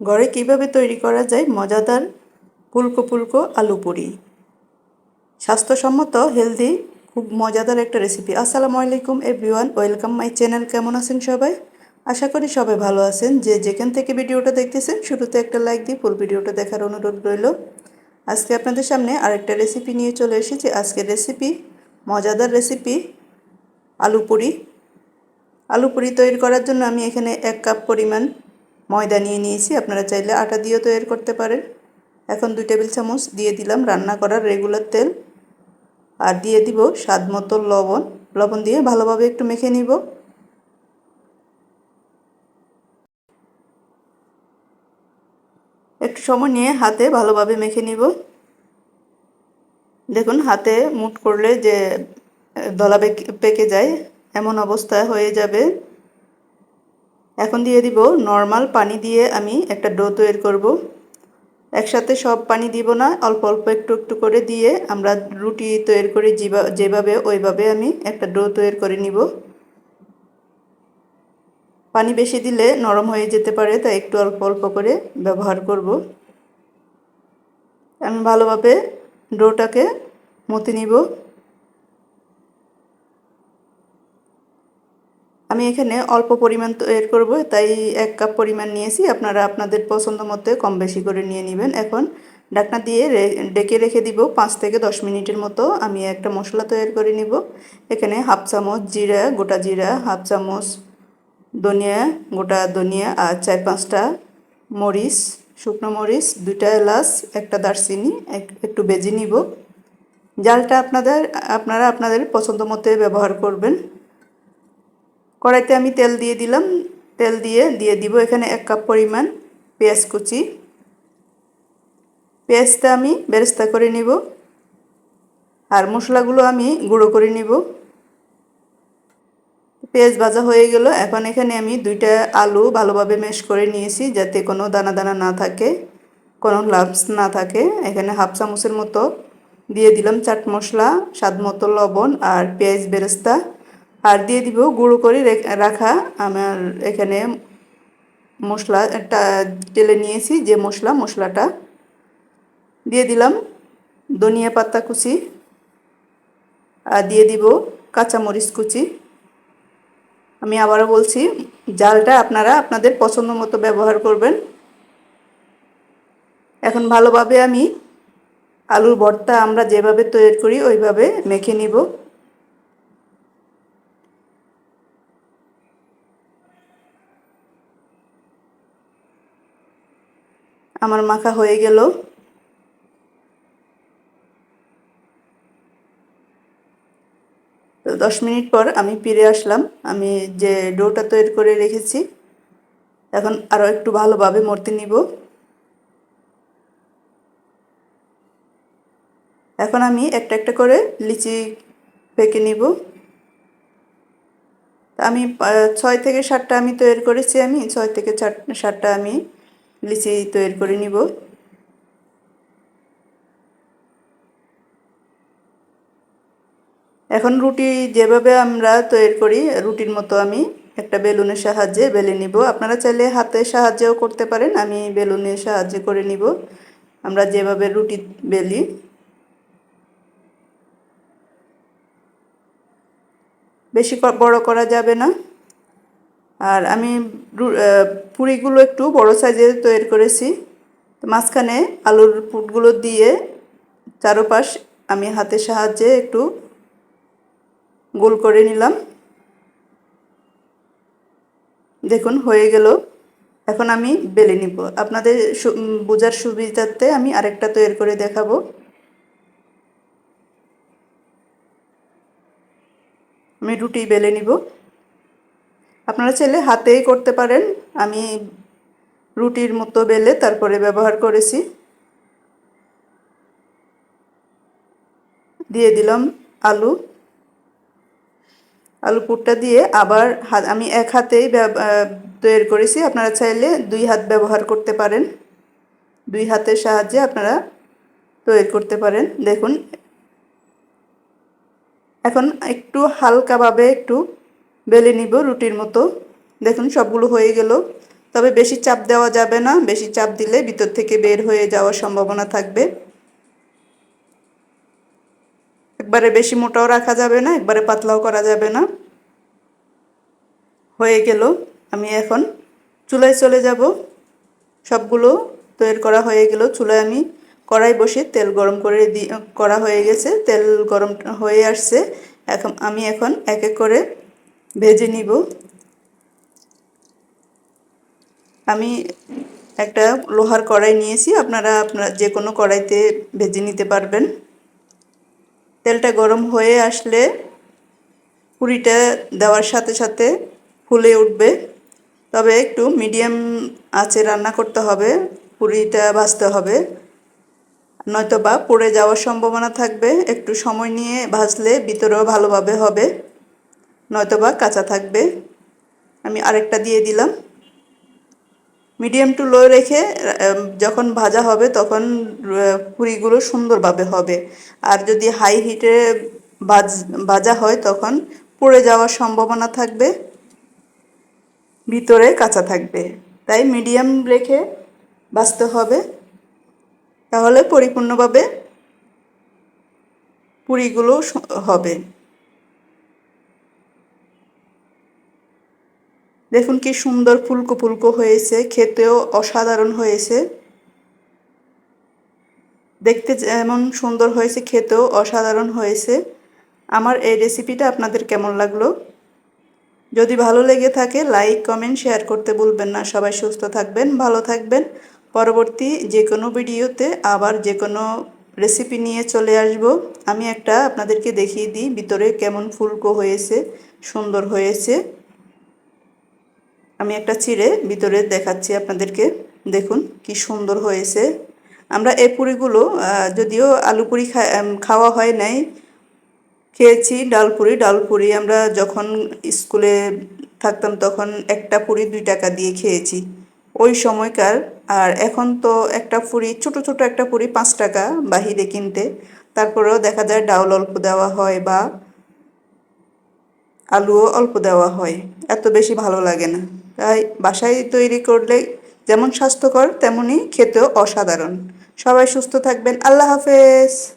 ঘরে কীভাবে তৈরি করা যায় মজাদার ফুলকো পুলকো আলু পুরি। স্বাস্থ্যসম্মত, হেলদি, খুব মজাদার একটা রেসিপি আসসালামু আলাইকুম এভরিওয়ান ওয়েলকাম মাই চ্যানেল কেমন আছেন সবাই? আশা করি সবাই ভালো আছেন। যে যেখান থেকে ভিডিওটা দেখতেছেন, শুরুতে একটা লাইক দিয়ে ফুল ভিডিওটা দেখার অনুরোধ রইল। আজকে আপনাদের সামনে আরেকটা রেসিপি নিয়ে চলে এসেছি। আজকের রেসিপি মজাদার রেসিপি আলু পুরি। আলু পুরি তৈরি করার জন্য আমি এখানে এক কাপ পরিমাণ ময়দা নিয়ে নিয়েছি, আপনারা চাইলে আটা দিয়েও তৈরি করতে পারেন। এখন দুই টেবিল চামচ দিয়ে দিলাম রান্না করার রেগুলার তেল। আর দিয়ে দিব স্বাদ মতো লবণ। লবণ দিয়ে ভালোভাবে একটু মেখে নিব। একটু সময় নিয়ে হাতে ভালোভাবে মেখে নিব। দেখুন, হাতে মুট করলে যে দলা পেকে যায়, এমন অবস্থা হয়ে যাবে। এখন দিয়ে দিব নর্মাল পানি দিয়ে আমি একটা ডো তৈরি করব। একসাথে সব পানি দিব না, অল্প অল্প একটু একটু করে দিয়ে আমরা রুটি তৈরি করি যেভাবে ওইভাবে আমি একটা ডো তৈরি করে নিব। পানি বেশি দিলে নরম হয়ে যেতে পারে, তাই একটু অল্প অল্প করে ব্যবহার করব। আমি ভালোভাবে ডোটাকে মতে নিব। আমি এখানে অল্প পরিমাণ তৈরি করব, তাই এক কাপ পরিমাণ নিয়েছি। আপনারা আপনাদের পছন্দ মতো কম বেশি করে নিয়ে নেবেন। এখন ডাকনা দিয়ে ডেকে রেখে দিব পাঁচ থেকে দশ মিনিটের মতো। আমি একটা মশলা তৈরি করে নিব। এখানে হাফ চামচ জিরা, গোটা জিরা, হাফ চামচ ধনিয়া, গোটা ধনিয়া আর চার পাঁচটা মরিচ, শুকনো মরিচ, দুইটা এলাচ, একটা দারচিনি একটু বেজে নিব। জালটা আপনাদের, আপনারা আপনাদের পছন্দ মতো ব্যবহার করবেন। কড়াইতে আমি তেল দিয়ে দিলাম। তেল দিয়ে দিয়ে দিব এখানে এক কাপ পরিমাণ পেঁয়াজ কুচি। পেঁয়াজটা আমি বেরেস্তা করে নিব। আর মশলাগুলো আমি গুঁড়ো করে নিব। পেঁয়াজ ভাজা হয়ে গেল। এখন এখানে আমি দুইটা আলু ভালোভাবে ম্যাশ করে নিয়েছি যাতে কোনো দানা দানা না থাকে, কোনো লাভস না থাকে। এখানে হাফ চামচের মতো দিয়ে দিলাম চাট মশলা, স্বাদ মতো লবণ আর পেঁয়াজ বেরেস্তা। আর দিয়ে দিব গুঁড়ো করে রাখা আমার এখানে মশলা টেলে নিয়েছি যে মশলা, মশলাটা। দিয়ে দিলাম ধনিয়া পাতা কুচি আর দিয়ে দিব কাঁচামরিচ কুচি। আমি আবারও বলছি, জালটা আপনারা আপনাদের পছন্দ মতো ব্যবহার করবেন। এখন ভালোভাবে আমি আলুর ভর্তা আমরা যেভাবে তৈরি করি, ওইভাবে মেখে নিব। আমার মাখা হয়ে গেল। তো দশ মিনিট পর আমি ফিরে আসলাম। আমি যে ডোটা তৈরি করে রেখেছি, এখন আরও একটু ভালোভাবে মরতে নিব। এখন আমি একটা একটা করে লিচি পেকে নিব। আমি ছয় থেকে সাতটা আমি তৈরি করেছি আমি, ছয় থেকে সাতটা আমি লিচি তৈরি করে নিব। এখন রুটি যেভাবে আমরা তৈরি করি, রুটির মতো আমি একটা বেলুনের সাহায্যে বেলে নিব। আপনারা চাইলে হাতের সাহায্যেও করতে পারেন, আমি বেলুনের সাহায্যে করে নিব। আমরা যেভাবে রুটি বেলি। বেশি বড় করা যাবে না। আর আমি পুরিগুলো একটু বড় সাইজের তৈরি করেছি। মাঝখানে আলুর পুটগুলো দিয়ে চারোপাশ আমি হাতের সাহায্যে একটু গোল করে নিলাম। দেখুন, হয়ে গেল। এখন আমি বেলে নিব। আপনাদের বোঝার সুবিধার্থে আমি আরেকটা তৈরি করে দেখাবো। আমি রুটি বেলে নিব। আপনারা চাইলে হাতেই করতে পারেন। আমি রুটির মতো বেলে তারপরে ব্যবহার করেছি। দিয়ে দিলাম আলু। আলু পুরটা দিয়ে আবার আমি এক হাতেই তৈরি করেছি। আপনারা চাইলে দুই হাত ব্যবহার করতে পারেন। দুই হাতের সাহায্যে আপনারা তৈরি করতে পারেন। দেখুন, এখন একটু হালকাভাবে একটু বেলে নিব রুটির মতো। দেখুন, সবগুলো হয়ে গেল। তবে বেশি চাপ দেওয়া যাবে না। বেশি চাপ দিলে ভিতর থেকে বের হয়ে যাওয়ার সম্ভাবনা থাকবে। একবারে বেশি মোটাও রাখা যাবে না, একবারে পাতলাও করা যাবে না। হয়ে গেল। আমি এখন চুলায় চলে যাব। সবগুলো তৈরি করা হয়ে গেল। চুলায় আমি কড়াই বসে তেল গরম করে দি করা হয়ে গেছে। তেল গরম হয়ে আসছে। এখন আমি এখন এক এক করে ভেজে নিব। আমি একটা লোহার কড়াই নিয়েছি, আপনারা আপনার যে কোনো কড়াইতে ভেজে নিতে পারবেন। তেলটা গরম হয়ে আসলে পুরিটা দেওয়ার সাথে সাথে ফুলে উঠবে। তবে একটু মিডিয়াম আঁচে রান্না করতে হবে, পুরিটা ভাজতে হবে। নয়তো বা পড়ে যাওয়ার সম্ভাবনা থাকবে, একটু সময় নিয়ে ভাজলে ভিতরেও ভালোভাবে হবে। নয়তো বা কাঁচা থাকবে। আমি আরেকটা দিয়ে দিলাম। মিডিয়াম টু লো রেখে যখন ভাজা হবে তখন পুরিগুলো সুন্দরভাবে হবে। আর যদি হাই হিটে ভাজ, ভাজা হয় তখন পড়ে যাওয়ার সম্ভাবনা থাকবে। ভিতরে কাঁচা থাকবে। তাই মিডিয়াম রেখে ভাজতে হবে। তাহলে পরিপূর্ণভাবে পুরিগুলো হবে। দেখুন কি সুন্দর ফুলকো ফুলকো হয়েছে, খেতেও অসাধারণ হয়েছে। দেখতে যেমন সুন্দর হয়েছে, খেতেও অসাধারণ হয়েছে। আমার এই রেসিপিটা আপনাদের কেমন লাগল? যদি ভালো লেগে থাকে লাইক কমেন্ট শেয়ার করতে ভুলবেন না। সবাই সুস্থ থাকবেন, ভালো থাকবেন। পরবর্তী যে কোনো ভিডিওতে আবার যে কোনো রেসিপি নিয়ে চলে আসব। আমি একটা আপনাদেরকে দেখিয়ে দিই ভিতরে কেমন ফুলকো হয়েছে, সুন্দর হয়েছে। আমি একটা চিড়ে ভিতরে দেখাচ্ছি আপনাদেরকে। দেখুন কি সুন্দর হয়েছে। আমরা এই পুরিগুলো যদিও আলু পুরি খাওয়া হয় নাই, খেয়েছি ডাল পুরি। ডাল পুরি আমরা যখন স্কুলে থাকতাম তখন একটা পুরি দুই টাকা দিয়ে খেয়েছি। ওই সময়কার, আর এখন তো একটা পুরি, ছোট ছোট একটা পুরি পাঁচ টাকা বাহিরে কিনতে। তারপরেও দেখা যায় ডাউল অল্প দেওয়া হয় বা আলুও অল্প দেওয়া হয়। এত বেশি ভালো লাগে না। তাই বাসায় তৈরি করলে যেমন স্বাস্থ্যকর তেমনই খেতেও অসাধারণ। সবাই সুস্থ থাকবেন। আল্লাহ হাফেজ।